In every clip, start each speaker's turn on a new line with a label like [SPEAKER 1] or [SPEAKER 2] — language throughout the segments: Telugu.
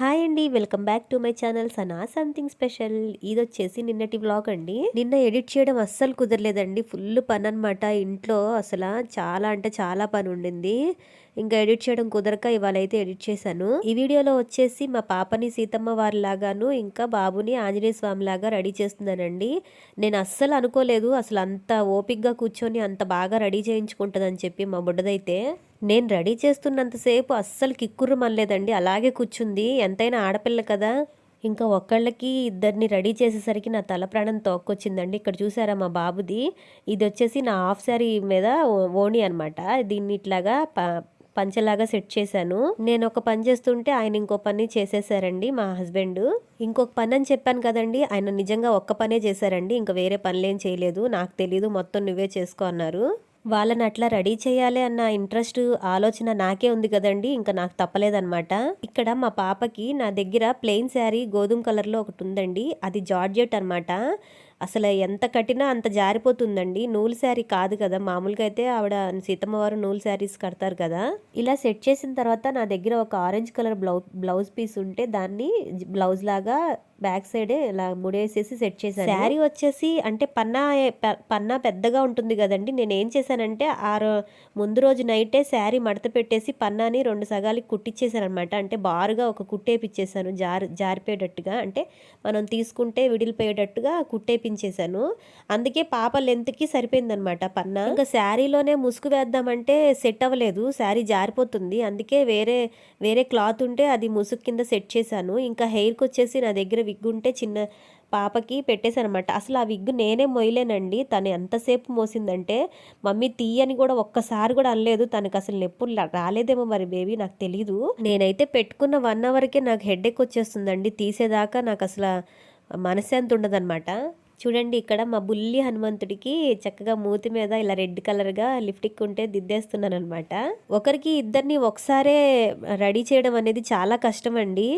[SPEAKER 1] హాయ్ అండి welcome back to my channel Sana something special. ఇది వచ్చేసి నిన్నటి వ్లాగ్ అండి. నిన్న ఎడిట్ చేయడం అస్సలు కుదరలేదండి. ఫుల్ పని అనమాట ఇంట్లో అసలు చాలా అంటే చాలా పని ఉండింది ఇంకా ఎడిట్ చేయడం కుదరక ఇవాళ అయితే ఎడిట్ చేశాను. ఈ వీడియోలో వచ్చేసి మా పాపని సీతమ్మ వారి లాగాను ఇంకా బాబుని ఆంజనేయ స్వామి లాగా రెడీ చేస్తున్నానండి. నేను అస్సలు అనుకోలేదు అసలు అంత ఓపిక్గా కూర్చొని అంత బాగా రెడీ చేయించుకుంటుందని చెప్పి మా బుడ్డదైతే. నేను రెడీ చేస్తున్నంతసేపు అస్సలు కిక్కుర్రు మనలేదండి. అలాగే కూర్చుంది. ఎంతైనా ఆడపిల్ల కదా. ఇంకా ఒక్కళ్ళకి ఇద్దరిని రెడీ చేసేసరికి నా తల ప్రాణం తోక్కొచ్చిందండి. ఇక్కడ చూసారా మా బాబుది? ఇది వచ్చేసి నా హాఫ్ శారీ మీద ఓణి అనమాట దీన్ని ఇట్లాగా పంచలాగా సెట్ చేశాను. నేను ఒక పని చేస్తుంటే ఆయన ఇంకో పని చేసేసారండి మా హస్బెండ్. ఇంకొక పని అని చెప్పాను కదండి. ఆయన నిజంగా ఒక్క పనే చేశారండి. ఇంకా వేరే పనులేం చేయలేదు. నాకు తెలీదు. మొత్తం నువ్వే చేసుకో అన్నారు. వాళ్ళని అట్లా రెడీ చేయాలి అన్న ఇంట్రెస్ట్ ఆలోచన నాకే ఉంది కదండి. ఇంకా నాకు తప్పలేదన్నమాట. ఇక్కడ మా పాపకి నా దగ్గర ప్లెయిన్ శారీ గోధుమ కలర్లో ఒకటి ఉందండి అది జార్జెట్ అనమాట అసలు ఎంత కట్టినా అంత జారిపోతుందండి. నూలు శారీ కాదు కదా. మామూలుగా అయితే ఆవిడ సీతమ్మ వారు నూలు శారీస్ కడతారు కదా. ఇలా సెట్ చేసిన తర్వాత నా దగ్గర ఒక orange colour blouse blouse piece ఉంటే దాన్ని బ్లౌజ్ లాగా బ్యాక్ సైడ్ ఇలా ముడేసేసి సెట్ చేశాను. శారీ వచ్చేసి అంటే పన్నా పన్నా పెద్దగా ఉంటుంది కదండి. నేను ఏం చేశానంటే ఆ ముందు రోజు నైటే శారీ మడత పెట్టేసి పన్నాని రెండు సగాలకి కుట్టించేసాను అనమాట అంటే బారుగా ఒక కుట్టేపిచ్చేసాను జారి జారిపోయేటట్టుగా. అంటే మనం తీసుకుంటే విడిలిపోయేటట్టుగా కుట్టేపించేసాను అందుకే పాప లెంత్కి సరిపోయిందనమాట పన్నా. ఇంకా శారీలోనే ముసుగు వేద్దామంటే సెట్ అవ్వలేదు. శారీ జారిపోతుంది. అందుకే వేరే వేరే క్లాత్ ఉంటే అది ముసుగు కింద సెట్ చేశాను. ఇంకా హెయిర్కి వచ్చేసి నా దగ్గర విగ్ ఉంటే చిన్న పాపకి పెట్టేశానమాట అసలు ఆ విగ్ నేనే మొయ్యలేనండి. తను ఎంతసేపు మోసిందంటే మమ్మీ తీయని కూడా ఒక్కసారి కూడా అనలేదు. తనకు అసలు నొప్పులు రాలేదేమో మరి బేబీ నాకు తెలీదు. నేనైతే పెట్టుకున్న వన్ అవర్కే నాకు హెడ్ఏక్ వచ్చేస్తుందండి. తీసేదాకా నాకు అసలు మనశ్శాంతి ఉండదన్నమాట. చూడండి ఇక్కడ మా బుల్లి హనుమంతుడికి చక్కగా మూతి మీద ఇలా రెడ్ కలర్గా లిఫ్టిక్ ఉంటే దిద్దేస్తున్నాను అనమాట ఒకరికి ఇద్దరిని ఒకసారే రెడీ చేయడం అనేది చాలా కష్టం అండి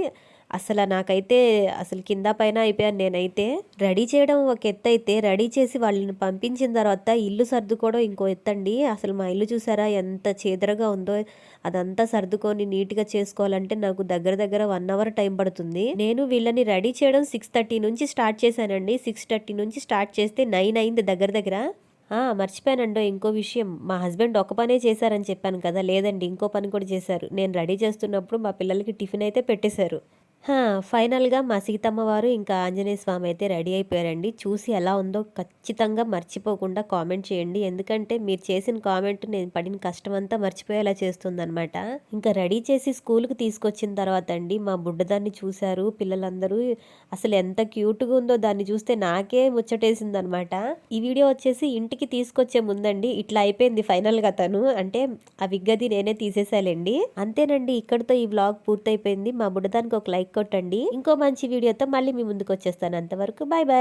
[SPEAKER 1] అసలు నాకైతే అసలు కింద పైన అయిపోయాను. నేనైతే రెడీ చేయడం ఒక ఎత్తు అయితే రెడీ చేసి వాళ్ళని పంపించిన తర్వాత ఇల్లు సర్దుకోవడం ఇంకో ఎత్తండి. అసలు మా ఇల్లు చూసారా? ఎంత చేదరగా ఉందో. అదంతా సర్దుకొని నీట్గా చేసుకోవాలంటే నాకు దగ్గర దగ్గర వన్ అవర్ టైం పడుతుంది. నేను వీళ్ళని రెడీ చేయడం సిక్స్ థర్టీ నుంచి స్టార్ట్ చేశానండి. సిక్స్ థర్టీ నుంచి స్టార్ట్ చేస్తే నైన్ అయింది దగ్గర దగ్గర. మర్చిపోయానండో ఇంకో విషయం. మా హస్బెండ్ ఒక పనే చేశారని చెప్పాను కదా. లేదండి ఇంకో పని కూడా చేశారు. నేను రెడీ చేస్తున్నప్పుడు మా పిల్లలకి టిఫిన్ అయితే పెట్టేశారు. ఫైనల్గా మా సీతమ్మ వారు ఇంకా ఆంజనేయ స్వామి అయితే రెడీ అయిపోయారండి. చూసి ఎలా ఉందో ఖచ్చితంగా మర్చిపోకుండా కామెంట్ చేయండి. ఎందుకంటే మీరు చేసిన కామెంట్ నేను పడిన కష్టం అంతా మర్చిపోయేలా చేస్తుందనమాట ఇంకా రెడీ చేసి స్కూల్కి తీసుకొచ్చిన తర్వాత అండి మా బుడ్డదాన్ని చూశారు. పిల్లలందరూ అసలు ఎంత క్యూట్గా ఉందో దాన్ని చూస్తే నాకే ముచ్చటేసిందనమాట ఈ వీడియో వచ్చేసి ఇంటికి తీసుకొచ్చే ముందండి ఇట్లా అయిపోయింది ఫైనల్గా తను. అంటే ఆ విగ్గది నేనే తీసేసాలండి అంతేనండి ఇక్కడితో ఈ వ్లాగ్ పూర్తయిపోయింది. మా బుడ్డదానికి ఒక లైక్ లైక్ కొట్టండి. ఇంకో మంచి వీడియోతో మళ్ళీ మీ ముందుకు వచ్చేస్తాను. అంతవరకు బాయ్ బాయ్